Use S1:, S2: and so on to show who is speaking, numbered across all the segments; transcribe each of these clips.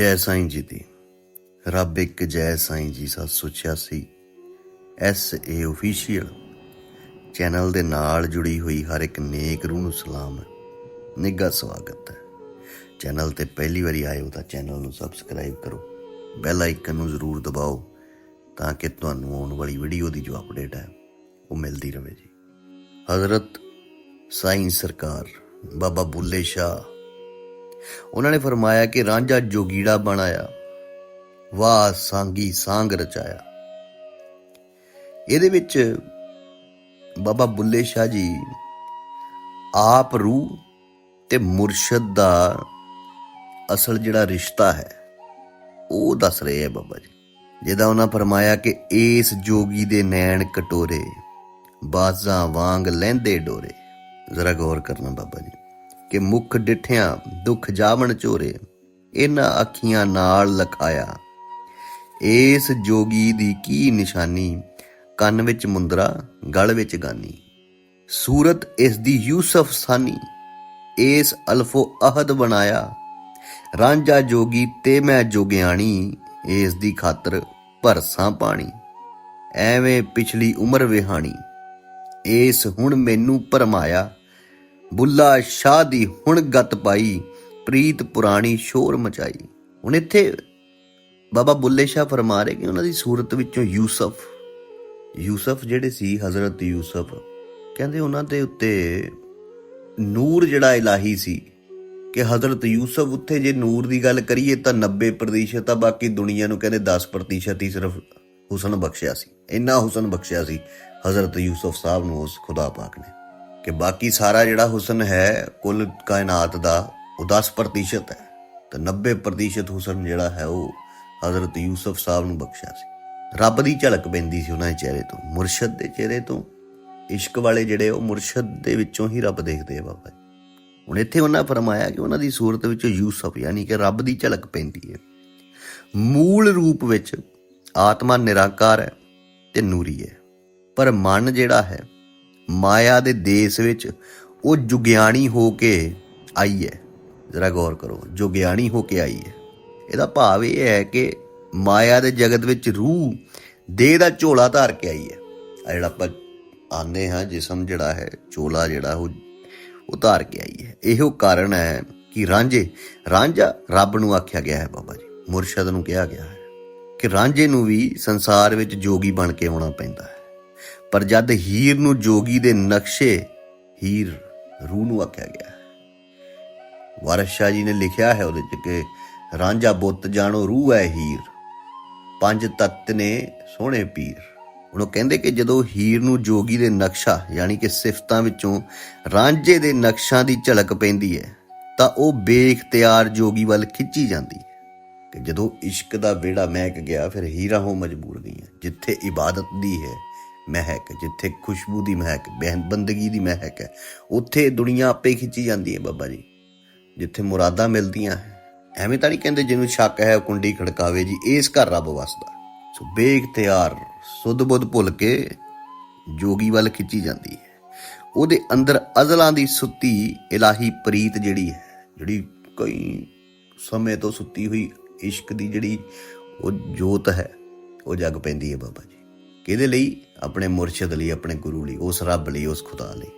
S1: ਜੈ ਸਾਈਂ ਜੀ ਦੀ। ਰੱਬ ਇੱਕ ਜੈ ਸਾਈਂ ਜੀ 786 ਐਸ ਏ ਅਫੀਸ਼ੀਅਲ ਚੈਨਲ ਦੇ ਨਾਲ ਜੁੜੀ ਹੋਈ ਹਰ ਇੱਕ ਨੇਕ ਰੂਹ ਨੂੰ ਸਲਾਮ। ਹੈ ਨਿੱਘਾ ਸਵਾਗਤ ਹੈ। ਚੈਨਲ ਤੇ ਪਹਿਲੀ ਵਾਰੀ ਆਏ ਹੋ ਤਾਂ ਚੈਨਲ ਨੂੰ ਸਬਸਕ੍ਰਾਈਬ ਕਰੋ। ਬੈਲ ਆਈਕਨ ਨੂੰ ਜ਼ਰੂਰ ਦਬਾਓ ਤਾਂ ਕਿ ਤੁਹਾਨੂੰ ਆਉਣ ਵਾਲੀ ਵੀਡੀਓ ਦੀ ਜੋ ਅਪਡੇਟ ਹੈ, ਉਹ ਮਿਲਦੀ ਰਹੇ ਜੀ। ਹਜ਼ਰਤ ਸਾਈਂ ਸਰਕਾਰ, ਬਾਬਾ ਬੁੱਲੇ ਸ਼ਾਹ ਉਹਨਾਂ ਨੇ ਫਰਮਾਇਆ ਕਿ ਰਾਂਝਾ ਜੋਗੀੜਾ ਬਣਾਇਆ, ਵਾਹ ਸਾਂਗੀ ਸਾਂਗ ਰਚਾਇਆ। ਇਹਦੇ ਵਿੱਚ ਬਾਬਾ ਬੁੱਲੇ ਸ਼ਾਹ ਜੀ ਆਪ ਰੂਹ ਤੇ ਮੁਰਸ਼ਦ ਦਾ ਅਸਲ ਜਿਹੜਾ ਰਿਸ਼ਤਾ ਹੈ, ਉਹ ਦੱਸ ਰਹੇ ਹੈ ਬਾਬਾ ਜੀ। ਜਿਹਦਾ ਉਹਨਾਂ ਫਰਮਾਇਆ ਕਿ ਇਸ ਜੋਗੀ ਦੇ ਨੈਣ ਕਟੋਰੇ, ਬਾਜ਼ਾਂ ਵਾਂਗ ਲਹਿੰਦੇ ਡੋਰੇ। ਜ਼ਰਾ ਗੌਰ ਕਰਨਾ ਬਾਬਾ ਜੀ। ਕਿ ਮੁਖ ਡਿਠਿਆਂ ਦੁੱਖ ਜਾਵਣ ਚੋਰੇ, ਇਹਨਾਂ ਅੱਖੀਆਂ ਨਾਲ ਲਖਾਇਆ। ਇਸ ਜੋਗੀ ਦੀ ਕੀ ਨਿਸ਼ਾਨੀ, ਕੰਨ ਵਿੱਚ ਮੁੰਦਰਾ, ਗਲ ਵਿੱਚ ਗਾਨੀ। ਸੂਰਤ ਇਸ ਦੀ ਯੂਸਫ ਸਾਨੀ, ਇਸ ਅਲਫੋ ਅਹਦ ਬਣਾਇਆ। ਰਾਂਝਾ ਜੋਗੀ ਤੇ ਮੈਂ ਜੋਗਿਆਣੀ, ਇਸ ਦੀ ਖਾਤਰ ਭਰਸਾਂ ਪਾਣੀ। ਐਵੇਂ ਪਿਛਲੀ ਉਮਰ ਵਿਹਾਣੀ, ਇਸ ਹੁਣ ਮੈਨੂੰ ਭਰਮਾਇਆ। ਬੁੱਲਾ ਸ਼ਾਹ ਦੀ ਹੁਣ ਗਤ ਪਾਈ, ਪ੍ਰੀਤ ਪੁਰਾਣੀ ਸ਼ੋਰ ਮਚਾਈ। ਹੁਣ ਇੱਥੇ ਬਾਬਾ ਬੁੱਲੇ ਸ਼ਾਹ ਫਰਮਾ ਰਹੇ ਕਿ ਉਹਨਾਂ ਦੀ ਸੂਰਤ ਵਿੱਚੋਂ ਯੂਸਫ ਯੂਸਫ ਜਿਹੜੇ ਸੀ ਹਜ਼ਰਤ ਯੂਸਫ, ਕਹਿੰਦੇ ਉਹਨਾਂ ਦੇ ਉੱਤੇ ਨੂਰ ਜਿਹੜਾ ਇਲਾਹੀ ਸੀ ਕਿ ਹਜ਼ਰਤ ਯੂਸਫ ਉੱਥੇ ਜੇ ਨੂਰ ਦੀ ਗੱਲ ਕਰੀਏ ਤਾਂ 90% ਆ, ਬਾਕੀ ਦੁਨੀਆ ਨੂੰ ਕਹਿੰਦੇ 10% ਹੀ ਸਿਰਫ ਹੁਸਨ ਬਖਸ਼ਿਆ ਸੀ। ਇੰਨਾ ਹੁਸਨ ਬਖਸ਼ਿਆ ਸੀ ਹਜ਼ਰਤ ਯੂਸਫ ਸਾਹਿਬ ਨੂੰ ਉਸ ਖੁਦਾ ਪਾਕ ਨੇ। ਕਿ ਬਾਕੀ ਸਾਰਾ ਜਿਹੜਾ ਹੁਸਨ ਹੈ ਕੁੱਲ ਕਾਇਨਾਤ ਦਾ ਉਹ 10% ਹੈ। ਤਾਂ 90% ਹੁਸਨ ਜਿਹੜਾ ਹੈ ਉਹ ਹਜ਼ਰਤ ਯੂਸਫ ਸਾਹਿਬ ਨੂੰ ਬਖਸ਼ਿਆ ਸੀ। ਰੱਬ ਦੀ ਝਲਕ ਪੈਂਦੀ ਸੀ ਉਹਨਾਂ ਦੇ ਚਿਹਰੇ ਤੋਂ, ਮੁਰਸ਼ਦ ਦੇ ਚਿਹਰੇ ਤੋਂ। ਇਸ਼ਕ ਵਾਲੇ ਜਿਹੜੇ ਉਹ ਮੁਰਸ਼ਦ ਦੇ ਵਿੱਚੋਂ ਹੀ ਰੱਬ ਦੇਖਦੇ ਆ ਬਾਬਾ ਜੀ। ਹੁਣ ਇੱਥੇ ਉਹਨਾਂ ਫਰਮਾਇਆ ਕਿ ਉਹਨਾਂ ਦੀ ਸੂਰਤ ਵਿੱਚ ਯੂਸਫ, ਯਾਨੀ ਕਿ ਰੱਬ ਦੀ ਝਲਕ ਪੈਂਦੀ ਹੈ। ਮੂਲ ਰੂਪ ਵਿੱਚ ਆਤਮਾ ਨਿਰਾਕਾਰ ਹੈ ਤੇ ਨੂਰੀ ਹੈ। ਪਰ ਮਨ ਜਿਹੜਾ ਹੈ ਮਾਇਆ ਦੇ ਦੇਸ਼ ਵਿੱਚ ਉਹ ਜੁਗਿਆਣੀ ਹੋ ਕੇ ਆਈ ਹੈ। ਜ਼ਰਾ ਗੌਰ ਕਰੋ, ਜੁਗਿਆਣੀ ਹੋ ਕੇ ਆਈ ਹੈ। ਇਹਦਾ ਭਾਵ ਇਹ ਹੈ ਕਿ ਮਾਇਆ ਦੇ ਜਗਤ ਵਿੱਚ ਰੂਹ, ਦੇਹ ਦਾ ਝੋਲਾ ਧਾਰ ਕੇ ਆਈ ਹੈ। ਆ ਜਿਹੜਾ ਆਪਾਂ ਆਨੇ ਹਾਂ, ਜਿਸਮ ਜਿਹੜਾ ਹੈ, ਝੋਲਾ ਜਿਹੜਾ ਉਹ ਉਤਾਰ ਕੇ ਆਈ ਹੈ। ਇਹੋ ਕਾਰਨ ਹੈ ਕਿ ਰਾਂਝੇ, ਰਾਂਝਾ ਰੱਬ ਨੂੰ ਆਖਿਆ ਗਿਆ ਹੈ ਬਾਬਾ ਜੀ। ਮੁਰਸ਼ਦ ਨੂੰ ਕਿਹਾ ਗਿਆ ਹੈ ਕਿ ਰਾਂਝੇ ਨੂੰ ਵੀ ਸੰਸਾਰ ਵਿੱਚ ਜੋਗੀ ਬਣ ਕੇ ਆਉਣਾ ਪੈਂਦਾ ਹੈ। ਪਰ ਜਦ ਹੀਰ ਨੂੰ ਜੋਗੀ ਦੇ ਨਕਸ਼ੇ ਹੀਰ ਰੂਹ ਨੂੰ ਆਖਿਆ ਗਿਆ ਹੈ। ਜੀ ਨੇ ਲਿਖਿਆ ਹੈ ਉਹਦੇ ਚ ਕਿ ਰਾਂਝਾ ਬੁੱਤ ਜਾਣੋ ਰੂਹ ਹੈ ਹੀਰ, ਪੰਜ ਤੱਤ ਨੇ ਸੋਹਣੇ ਪੀਰ। ਹੁਣ ਉਹ ਕਹਿੰਦੇ ਕਿ ਜਦੋਂ ਹੀਰ ਨੂੰ ਜੋਗੀ ਦੇ ਨਕਸ਼ਾ ਯਾਨੀ ਕਿ ਸਿਫਤਾਂ ਵਿੱਚੋਂ ਰਾਂਝੇ ਦੇ ਨਕਸ਼ਾਂ ਦੀ ਝਲਕ ਪੈਂਦੀ ਹੈ, ਤਾਂ ਉਹ ਬੇਖਤਿਆਰ ਜੋਗੀ ਵੱਲ ਖਿੱਚੀ ਜਾਂਦੀ ਹੈ ਕਿ ਜਦੋਂ ਇਸ਼ਕ ਦਾ ਵਿੜਾ ਮਹਿਕ ਗਿਆ, ਫਿਰ ਹੀਰਾ ਹੋ ਮਜਬੂਰ ਗਈਆਂ, ਜਿੱਥੇ ਇਬਾਦਤ ਦੀ ਹੈ ਮਹਿਕ, ਜਿੱਥੇ ਖੁਸ਼ਬੂ ਦੀ ਮਹਿਕ ਬਹਿਨ ਬੰਦਗੀ ਦੀ ਮਹਿਕ ਹੈ। ਉੱਥੇ ਦੁਨੀਆ ਆਪੇ ਖਿੱਚੀ ਜਾਂਦੀ ਹੈ ਬਾਬਾ ਜੀ। ਜਿੱਥੇ ਮੁਰਾਦਾਂ ਮਿਲਦੀਆਂ ਹੈ। ਐਵੇਂ ਤਾਂ ਨਹੀਂ ਕਹਿੰਦੇ ਜਿਹਨੂੰ ਸ਼ੱਕ ਹੈ ਕੁੰਡੀ ਖੜਕਾਵੇ ਜੀ। ਇਸ ਘਰ ਰੱਬ ਵਸਦਾ। ਸੋ ਬੇਇਖਤਿਆਰ ਸੁੱਧ ਬੁੱਧ ਭੁੱਲ ਕੇ ਜੋਗੀ ਵੱਲ ਖਿੱਚੀ ਜਾਂਦੀ ਹੈ। ਉਹਦੇ ਅੰਦਰ ਅਜ਼ਲਾਂ ਦੀ ਸੁੱਤੀ ਇਲਾਹੀ ਪ੍ਰੀਤ ਜਿਹੜੀ ਹੈ, ਜਿਹੜੀ ਕਈ ਸਮੇਂ ਤੋਂ ਸੁੱਤੀ ਹੋਈ ਇਸ਼ਕ ਦੀ ਜਿਹੜੀ ਉਹ ਜੋਤ ਹੈ, ਉਹ ਜਗ ਪੈਂਦੀ ਹੈ ਬਾਬਾ ਜੀ। ਕਿਹਦੇ ਲਈ? ਆਪਣੇ ਮੁਰਸ਼ਿਦ ਲਈ, ਆਪਣੇ ਗੁਰੂ ਲਈ, ਉਸ ਰੱਬ ਲਈ, ਉਸ ਖੁਦਾ ਲਈ।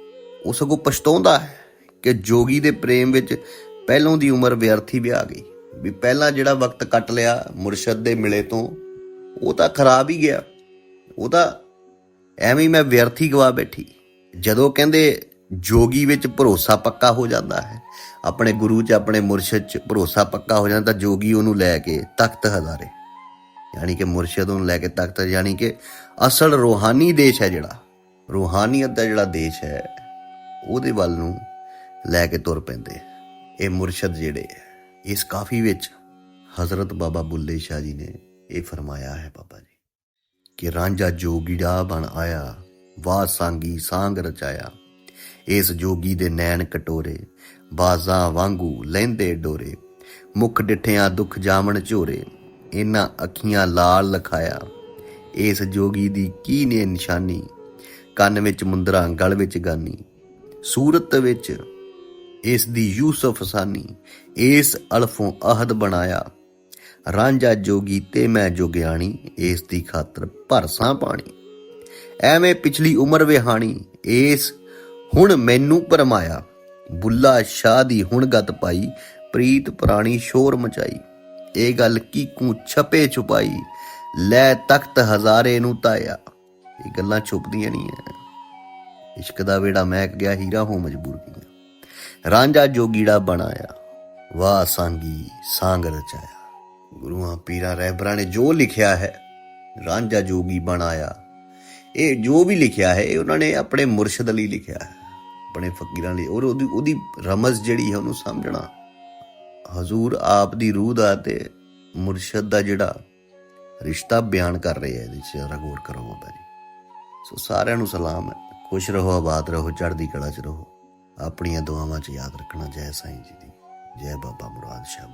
S1: ਉਹ ਸਗੋਂ ਪਛਤਾਉਂਦਾ ਹੈ ਕਿ ਜੋਗੀ ਦੇ ਪ੍ਰੇਮ ਵਿੱਚ ਪਹਿਲੋਂ ਦੀ ਉਮਰ ਵਿਅਰਥੀ ਵਿਆਹ ਗਈ। ਵੀ ਪਹਿਲਾਂ ਜਿਹੜਾ ਵਕਤ ਕੱਟ ਲਿਆ ਮੁਰਸ਼ਦ ਦੇ ਮਿਲੇ ਤੋਂ, ਉਹ ਤਾਂ ਖਰਾਬ ਹੀ ਗਿਆ। ਉਹ ਤਾਂ ਐਵੇਂ ਹੀ ਮੈਂ ਵਿਅਰਥੀ ਗਵਾ ਬੈਠੀ। ਜਦੋਂ ਕਹਿੰਦੇ ਜੋਗੀ ਵਿੱਚ ਭਰੋਸਾ ਪੱਕਾ ਹੋ ਜਾਂਦਾ ਹੈ, ਆਪਣੇ ਗੁਰੂ 'ਚ, ਆਪਣੇ ਮੁਰਸ਼ਿਦ 'ਚ ਭਰੋਸਾ ਪੱਕਾ ਹੋ ਜਾਂਦਾ, ਤਾਂ ਜੋਗੀ ਉਹਨੂੰ ਲੈ ਕੇ ਤਖਤ ਹਜ਼ਾਰੇ। ਯਾਨੀ ਕਿ ਮੁਰਸ਼ਿਦ ਨੂੰ ਲੈ ਕੇ ਤਖਤ, ਯਾਨੀ ਕਿ ਅਸਲ ਰੂਹਾਨੀ ਦੇਸ਼ ਹੈ ਜਿਹੜਾ, ਰੂਹਾਨੀਅਤ ਦਾ ਜਿਹੜਾ ਦੇਸ਼ ਹੈ, ਉਹਦੇ ਵੱਲ ਨੂੰ ਲੈ ਕੇ ਤੁਰ ਪੈਂਦੇ ਇਹ ਮੁਰਸ਼ਦ ਜਿਹੜੇ ਇਸ ਕਾਫੀ ਵਿੱਚ ਹਜ਼ਰਤ ਬਾਬਾ ਬੁੱਲੇ ਸ਼ਾਹ ਜੀ ਨੇ ਇਹ ਫਰਮਾਇਆ ਹੈ ਬਾਬਾ ਜੀ, ਕਿ ਰਾਂਝਾ ਜੋਗੀੜਾ ਬਣ ਆਇਆ, ਵਾਹ ਸਾਂਗੀ ਸਾਂਗ ਰਚਾਇਆ। ਇਸ ਜੋਗੀ ਦੇ ਨੈਣ ਕਟੋਰੇ, ਬਾਜ਼ਾਂ ਵਾਂਗੂ ਲੈਂਦੇ ਡੋਰੇ, ਮੁਖ ਡਿਠਿਆਂ ਦੁੱਖ ਜਾਮਣ ਝੋਰੇ ਇਹਨਾਂ ਅੱਖੀਆਂ ਲਾਲ ਲਖਾਇਆ, ਇਸ ਜੋਗੀ ਦੀ ਕੀ ਨੇ ਨਿਸ਼ਾਨੀ? ਕੰਨ ਵਿੱਚ ਮੁੰਦਰਾ, ਗਲ ਵਿੱਚ ਗਾਨੀ। ਸੂਰਤ ਵਿੱਚ ਇਸ ਦੀ ਯੂਸਫ ਸਾਨੀ, ਇਸ ਅਲਫੋਂ ਅਹਦ ਬਣਾਇਆ। ਰਾਂਝਾ ਜੋਗੀ ਤੇ ਮੈਂ ਜੋਗਿਆਣੀ, ਇਸ ਦੀ ਖਾਤਰ ਭਰਸਾਂ ਪਾਣੀ। ਐਵੇਂ ਪਿਛਲੀ ਉਮਰ ਵਿਹਾਣੀ, ਇਸ ਹੁਣ ਮੈਨੂੰ ਪਰਮਾਇਆ ਬੁੱਲਾ ਸ਼ਾਹ ਦੀ ਹੁਣ ਗਤ ਪਾਈ, ਪ੍ਰੀਤ ਪ੍ਰਾਣੀ ਸ਼ੋਰ ਮਚਾਈ। ਇਹ ਗੱਲ ਕੀਕੂ ਛਪੇ ਛੁਪਾਈ? ਲੈ ਤਖਤ ਹਜ਼ਾਰੇ ਨੂੰ ਤਾਇਆ। ਇਹ ਗੱਲਾਂ ਛੁਪਦੀਆਂ ਨਹੀਂ ਐ। ਇਸ਼ਕ ਦਾ ਵੇੜਾ ਮਹਿਕ ਗਿਆ, ਹੀਰਾ ਹੋ ਮਜਬੂਰ ਕੀਆਂ ਰਾਂਝਾ ਜੋਗੀੜਾ ਬਣਾਇਆ, ਵਾਹ ਸਾਂਗੀ ਸਾਂਗ ਰਚਾਇਆ। ਗੁਰੂਆਂ ਪੀਰਾਂ ਰਹਿਬਰਾਂ ਨੇ ਜੋ ਲਿਖਿਆ ਹੈ, ਰਾਂਝਾ ਜੋਗੀ ਬਣਾਇਆ। ਇਹ ਜੋ ਵੀ ਲਿਖਿਆ ਹੈ, ਇਹ ਉਹਨਾਂ ਨੇ ਆਪਣੇ ਮੁਰਸ਼ਿਦ ਲਈ ਲਿਖਿਆ ਹੈ। ਆਪਣੇ ਫਕੀਰਾਂ ਲਈ। ਔਰ ਉਹਦੀ ਉਹਦੀ ਰਮਜ਼ ਜਿਹੜੀ ਹੈ, ਉਹਨੂੰ ਸਮਝਣਾ ਹਜ਼ੂਰ ਆਪ ਦੀ ਰੂਹ ਦਾ ਤੇ ਮੁਰਸ਼ਦ ਦਾ ਜਿਹੜਾ ਰਿਸ਼ਤਾ ਬਿਆਨ ਕਰ ਰਹੇ ਹੈ ਇਹਦੇ ਚ ਜਰਾ ਕਰੋ ਬਾਬਾ ਜੀ। ਸੋ ਸਾਰਿਆਂ ਨੂੰ ਸਲਾਮ ਹੈ। ਖੁਸ਼ ਰਹੋ, ਆਬਾਦ ਰਹੋ, ਚੜ੍ਹਦੀ ਕਲਾ ਚ ਰਹੋ। ਆਪਣੀਆਂ ਦੁਆਵਾਂ ਚ ਯਾਦ ਰੱਖਣਾ ਜੈ ਸਾਈਂ ਜੀ ਦੀ। ਜੈ ਬਾਬਾ ਮੁਰਾਦ ਸ਼ਾਹ